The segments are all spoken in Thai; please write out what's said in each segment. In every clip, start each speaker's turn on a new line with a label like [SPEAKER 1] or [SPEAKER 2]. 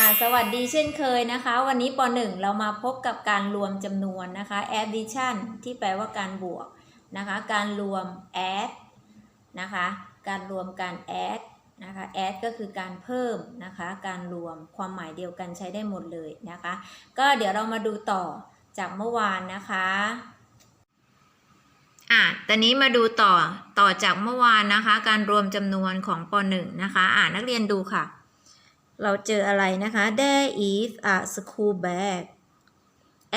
[SPEAKER 1] อ่าสวัสดีเช่นเคยนะคะ วันนี้ป .1 เรามาพบกับการรวมจำนวนนะคะ addition ที่แปลว่าการบวกนะคะ การรวม add นะคะ การรวมการ add นะคะ add ก็คือการเพิ่มนะคะ การรวมความหมายเดียวกันใช้ได้หมดเลยนะคะ ก็เดี๋ยวเรามาดูต่อจากเมื่อวานนะคะอะตอนนี้มาดูต่อต่อจากเมื่อวานนะคะ การรวมจำนวนของป .1 นะคะ อ่านักเรียนดูค่ะ เราเจออะไรนะคะ There is a school bag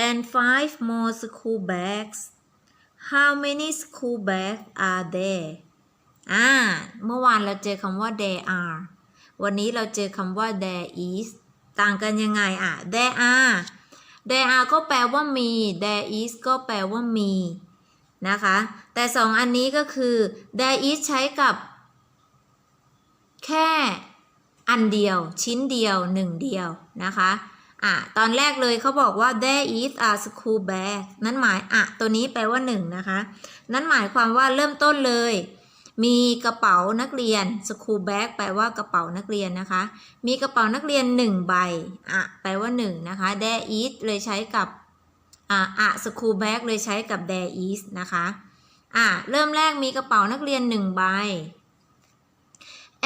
[SPEAKER 1] and five more school bags How many school bags are there อ่า เมื่อวานเราเจอคำว่า there are วันนี้เราเจอคำว่า there is ต่างกันยังไงอะ there are there are ก็แปลว่ามี there is ก็แปลว่ามีนะคะ แต่สองอันนี้ก็คือ there is ใช้กับแค่ อันเดียว ชิ้นเดียวหนึ่งเดียวนะคะอะตอนแรกเลยเขาบอกว่า there is a school bag นั่นหมายอะตัวนี้แปลว่าหนึ่งนะคะ นั่นหมายความว่าเริ่มต้นเลย มีกระเป๋านักเรียน school bag แปลว่ากระเป๋านักเรียนนะคะ มีกระเป๋านักเรียนหนึ่งใบอะแปลว่าหนึ่งนะคะ there is เลยใช้กับอะอะ school bag เลยใช้กับ there is นะคะอะเริ่มแรกมีกระเป๋านักเรียนหนึ่งใบ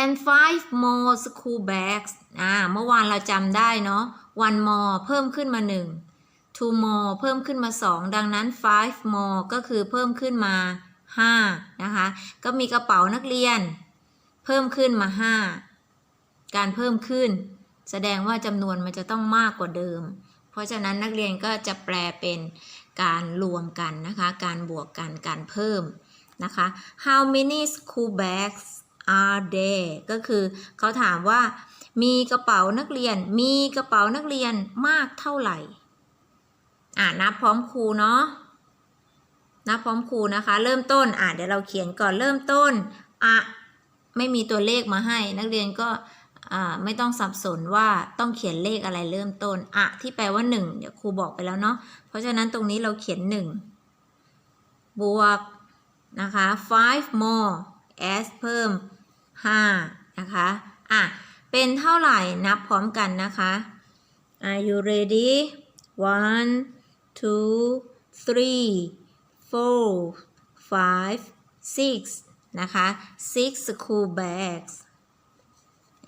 [SPEAKER 1] and five more school bags อ่า เมื่อวานเราจำได้เนาะ one more เพิ่มขึ้นมา1 two more เพิ่มขึ้นมา2ดังนั้น five more ก็คือเพิ่มขึ้นมา5นะคะ ก็มีกระเป๋านักเรียน เพิ่มขึ้นมา5การเพิ่มขึ้น แสดงว่าจำนวนมันจะต้องมากกว่าเดิม เพราะฉะนั้นนักเรียนก็จะแปลเป็นการรวมกันนะคะ การบวกกัน การเพิ่มนะคะ how many school bags are there ก็คือเขาถามว่า มีกระเป๋านักเรียน มีกระเป๋านักเรียนมากเท่าไหร่ อ่านับพร้อมครูเนาะนับพร้อมครูนะคะ เริ่มต้น อ่าเดี๋ยวเราเขียนก่อนเริ่มต้นอะไม่มีตัวเลขมาให้ นักเรียนก็อ่าไม่ต้องสับสนว่าต้องเขียนเลขอะไรเริ่มต้นอะที่แปลว่า 1 เดี๋ยวครูบอกไปแล้วเนาะเพราะฉะนั้นตรงนี้เราเขียน 1 บวกนะคะ five more s เพิ่ม 5 นะคะ อะ เป็นเท่าไหร่นับพร้อมกันนะคะ Are you ready one two three four five six นะคะ six school bags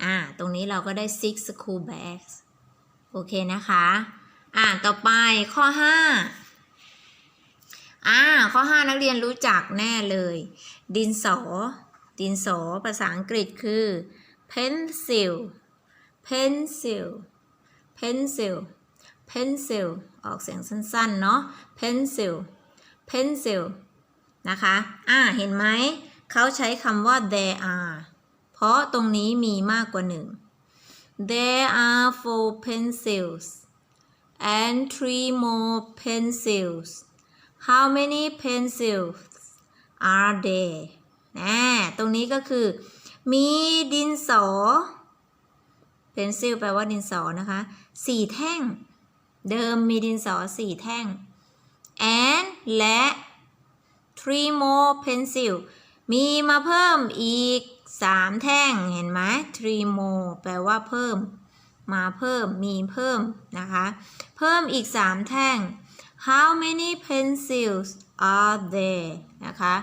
[SPEAKER 1] อ่า ตรงนี้เราก็ได้ six school bags โอเคนะคะ อ่า ต่อไปข้อ 5 อ่าข้อ 5 นักเรียนรู้จักแน่เลย ดินสอ ดินสอภาษาอังกฤษคือ pencil pencil pencil pencil ออกเสียงสั้นๆ เนาะ pencil pencil นะคะ อ่า เห็นไหม เขาใช้คำว่า there are เพราะตรงนี้มีมากกว่าหนึ่ง there are four pencils and three more pencils how many pencils are there นะตรงนี้ก็คือ มีดินสอ pencil แปลว่าดินสอนะคะสี่แท่ง เดิมมีดินสอสี่แท่ง and และ three more pencil มีมาเพิ่มอีกสามแท่ง เห็นไหม three more แปลว่าเพิ่ม มาเพิ่ม มีเพิ่มนะคะ เพิ่มอีกสามแท่ง how many pencils are there นะคะ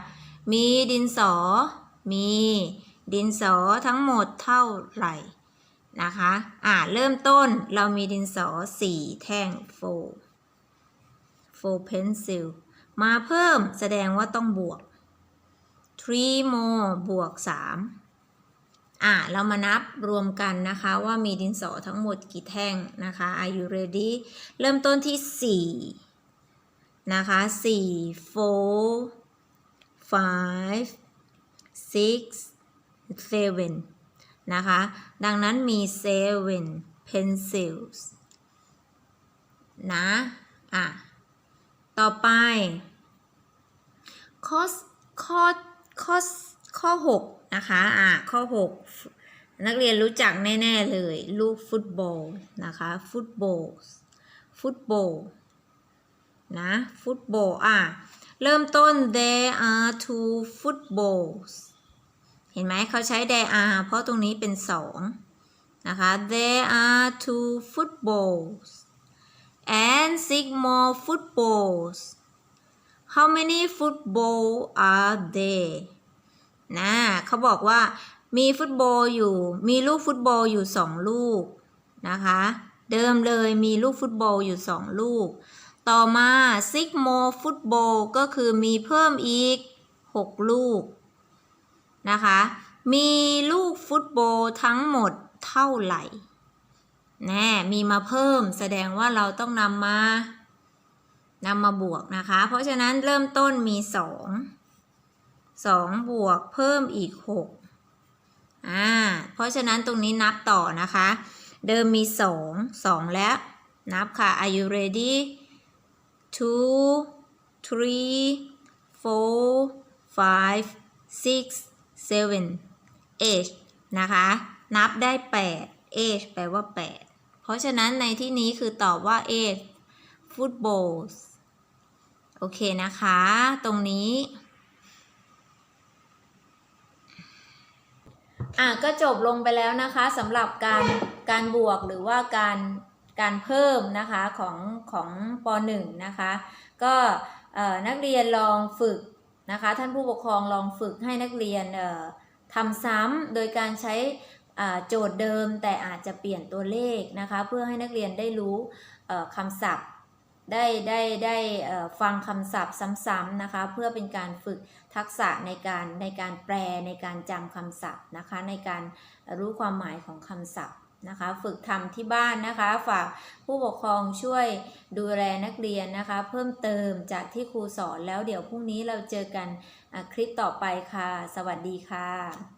[SPEAKER 1] มีดินสอ มีดินสอทั้งหมดเท่าไหร่ นะคะ อ่าเริ่มต้นเรามีดินสอสี่แท่ง four four pencil มาเพิ่มแสดงว่าต้องบวก three more บวกสามอ่าเรามานับรวมกันนะคะว่ามีดินสอทั้งหมดกี่แท่งนะคะ Are you ready เริ่มต้นที่สี่ นะคะสี่ four five six seven นะคะ ดังนั้นมี seven pencils นะ อะ ต่อไป ข้อ ข้อ ข้อ ข้อ 6 นะคะ อะ ข้อ 6 นักเรียนรู้จักแน่ ๆ เลย ลูกฟุตบอล นะคะ ฟุตบอล ฟุตบอล นะฟุตบอลอะเริ่มต้น there are two footballs เห็นไหมเขาใช้ there are เพราะตรงนี้เป็นสองนะคะ there are two footballs and six more footballs how many football are there นะเขาบอกว่ามีฟุตบอลอยู่ มีลูกฟุตบอลอยู่สองลูกนะคะ เดิมเลยมีลูกฟุตบอลอยู่สองลูก ต่อมา six more football ก็คือมีเพิ่มอีก 6 ลูกนะคะ มีลูกฟุตบอลทั้งหมดเท่าไหร่ แน่ มีมาเพิ่มแสดงว่าเราต้องนำมานำมาบวกนะคะ เพราะฉะนั้นเริ่มต้นมีสองสองบวกเพิ่มอีกหกอ่า เพราะฉะนั้นตรงนี้นับต่อนะคะ เดิมมีสองสองแล้ว นับค่ะ are you ready two three four five six seven eight นะคะ นับได้แปด eight แปลว่าแปดเพราะฉะนั้นในที่นี้คือตอบว่า eight footballs โอเคนะคะ ตรงนี้อะก็จบลงไปแล้วนะคะสำหรับการการบวกหรือว่าการ การเพิ่มนะคะของของป .1 นะคะ ก็นักเรียนลองฝึกนะคะ ท่านผู้ปกครองลองฝึกให้นักเรียนทำซ้ำโดยการใช้โจทย์เดิมแต่อาจจะเปลี่ยนตัวเลขนะคะ เพื่อให้นักเรียนได้รู้คำศัพท์ได้ได้ได้ฟังคำศัพท์ซ้ำๆนะคะ เพื่อเป็นการฝึกทักษะในการในการแปลในการจำคำศัพท์นะคะ ในการรู้ความหมายของคำศัพท์ นะคะ ฝึกทำที่บ้านนะคะ ฝากผู้ปกครองช่วยดูแลนักเรียนนะคะ เพิ่มเติมจากที่ครูสอนแล้วเดี๋ยวพรุ่งนี้เราเจอกันคลิปต่อไปค่ะ สวัสดีค่ะ